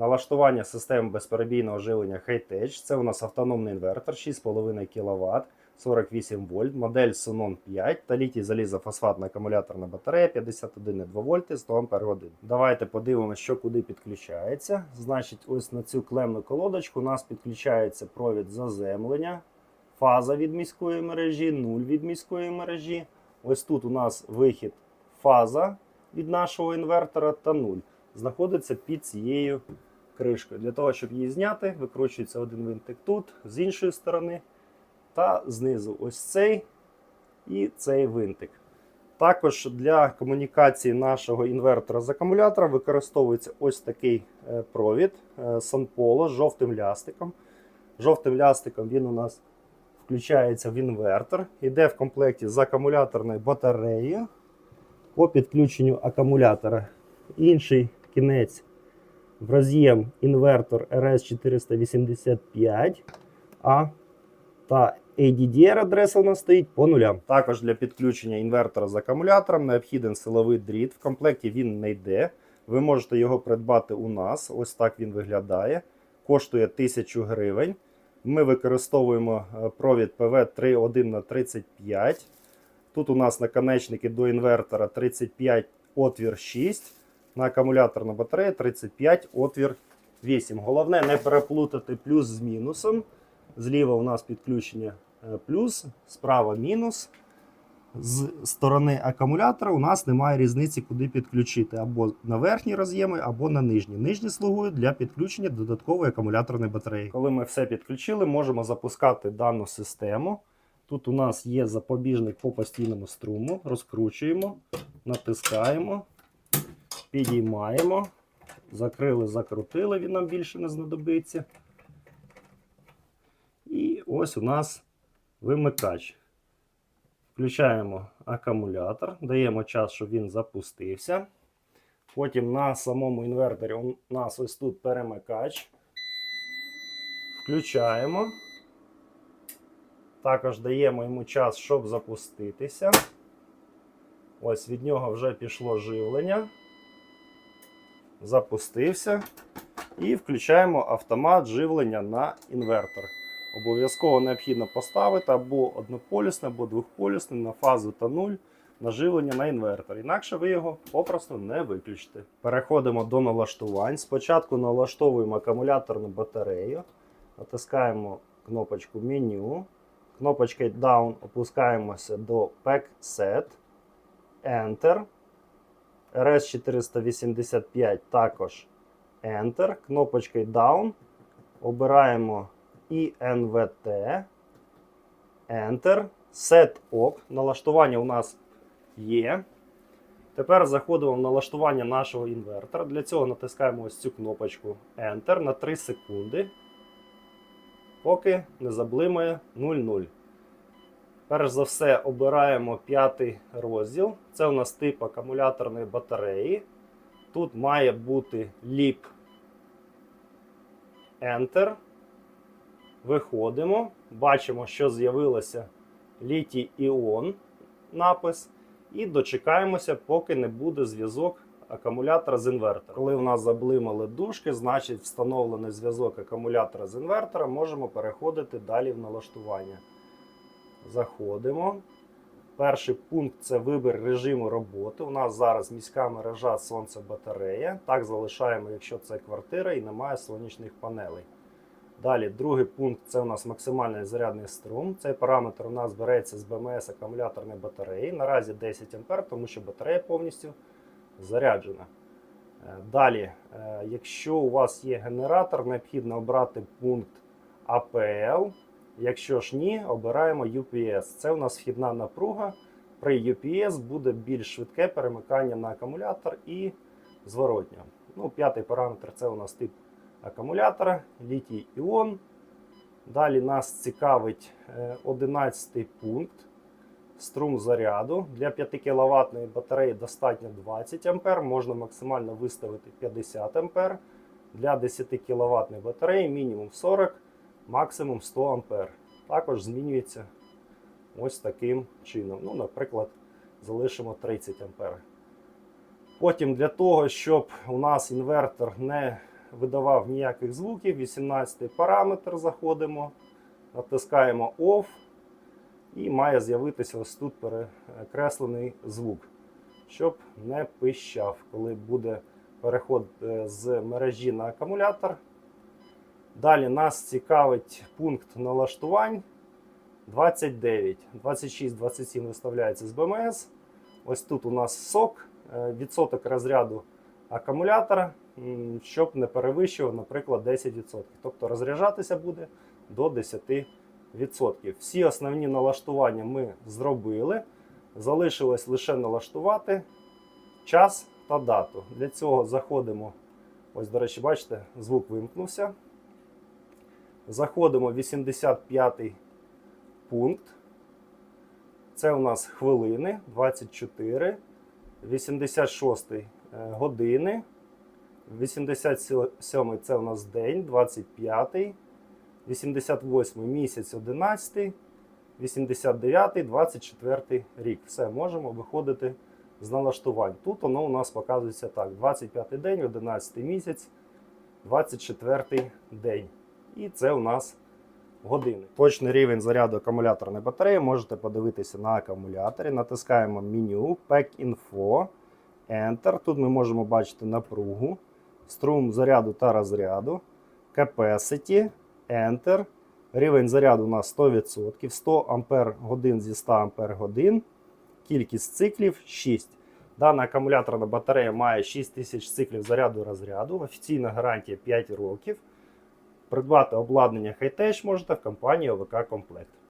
налаштування системи безперебійного живлення Hightech. Це у нас автономний інвертор 6,5 кВт, 48 вольт, модель Sonon 5 та літій залізофосфатна акумуляторна батарея 51,2 вольти 100 Ампер годин. Давайте подивимося, що куди підключається. Значить, ось на цю клемну колодочку у нас підключається провід заземлення, фаза від міської мережі, нуль від міської мережі. Ось тут у нас вихід фаза від нашого інвертора та нуль. Знаходиться під цією кришкою. Для того, щоб її зняти, викручується один винтик тут, з іншої сторони, та знизу ось цей і цей винтик. Також для комунікації нашого інвертора з акумулятором використовується ось такий е, провід е, Санполо з жовтим лястиком. Жовтим лястиком він у нас включається в інвертор, йде в комплекті з акумуляторною батареєю по підключенню акумулятора. Інший кінець в роз'єм інвертор RS485 А та ADDR адреса у нас стоїть по нулям. Також для підключення інвертора з акумулятором необхіден силовий дріт. В комплекті він не йде. Ви можете його придбати у нас. Ось так він виглядає. Коштує 1000 гривень. Ми використовуємо е, провід PV31 на 35. Тут у нас наконечники до інвертора 35 отвір 6. На акумуляторну батарею 35 отвір 8. Головне не переплутати плюс з мінусом. Зліва у нас підключення е, плюс, справа мінус. З сторони акумулятора у нас немає різниці, куди підключити або на верхні роз'єми, або на нижні. Нижні слугують для підключення додаткової акумуляторної батареї. Коли ми все підключили, можемо запускати дану систему. Тут у нас є запобіжник по постійному струму. Розкручуємо, натискаємо, підіймаємо. Закрили, закрутили, він нам більше не знадобиться. І ось у нас вимикач. Включаємо акумулятор, даємо час, щоб він запустився. Потім на самому інверторі у нас ось тут перемикач. Включаємо. Також даємо йому час, щоб запуститися. Ось від нього вже пішло живлення. Запустився. І включаємо автомат живлення на інвертор. Обов'язково необхідно поставити або однополюсне, або двохполюсне на фазу та нуль на живлення на інвертор. Інакше ви його попросту не виключите. Переходимо до налаштувань. Спочатку налаштовуємо акумуляторну батарею, натискаємо кнопочку меню. Кнопочкою Down опускаємося до Pack Set, Enter. RS485 також Enter. Кнопочкою Down обираємо INVT, Enter, Set OK. Налаштування у нас є. Тепер заходимо в налаштування нашого інвертора. Для цього натискаємо ось цю кнопочку Enter на 3 секунди, поки не заблимає 0,0. Перш за все, обираємо п'ятий розділ. Це у нас тип акумуляторної батареї. Тут має бути LEAP Enter. Виходимо, бачимо, що з'явилося літій іон напис. І дочекаємося, поки не буде зв'язок акумулятора з інвертором. Коли в нас заблимали дужки, значить встановлений зв'язок акумулятора з інвертором, можемо переходити далі в налаштування. Заходимо. Перший пункт це вибір режиму роботи. У нас зараз міська мережа сонце-батарея. Так залишаємо, якщо це квартира і немає сонячних панелей. Далі, другий пункт це у нас максимальний зарядний струм. Цей параметр у нас береться з БМС акумуляторної батареї. Наразі 10 А, тому що батарея повністю заряджена. Е, Далі, е, якщо у вас є генератор, необхідно обрати пункт АПЛ. Якщо ж ні, обираємо UPS. Це у нас вхідна напруга. При UPS буде більш швидке перемикання на акумулятор і зворотньо. Ну, П'ятий параметр це у нас тип акумулятора, літій іон. Далі нас цікавить 11 пункт. Струм заряду. Для 5 кВт батареї достатньо 20 А, можна максимально виставити 50 А. Для 10 кВт батареї мінімум 40 максимум 100 А. Також змінюється ось таким чином. Ну, Наприклад, залишимо 30 А. Потім для того, щоб у нас інвертор не видавав ніяких звуків. 18 параметр заходимо, натискаємо OFF і має з'явитися ось тут перекреслений звук, щоб не пищав, коли буде переход е, з мережі на акумулятор. Далі нас цікавить пункт налаштувань 29. 26, 27 виставляється з БМС. Ось тут у нас сок, е, відсоток розряду акумулятора, щоб не перевищував, наприклад, 10%. Тобто розряджатися буде до 10%. Всі основні налаштування ми зробили. Залишилось лише налаштувати час та дату. Для цього заходимо. Ось, до речі, бачите, звук вимкнувся. Заходимо в 85 пункт. Це у нас хвилини 24, 86 е, години, 87 це у нас день, 25, 88 місяць 11, 89, 24 рік. Все, можемо виходити з налаштувань. Тут воно у нас показується так: 25 день, 11 місяць, 24 день. І це у нас години. Точний рівень заряду акумуляторної батареї можете подивитися на акумуляторі. Натискаємо меню Pack Info, Enter. Тут ми можемо бачити напругу, струм заряду та розряду, Capacity, Enter. Рівень заряду у нас 100%, 100 Ампер зі 100 Ампер. Кількість циклів 6. Дана акумуляторна батарея має 6000 циклів заряду розряду. Офіційна гарантія 5 років. Придбати обладнання Hightech можете в компанії ОВК Комплект.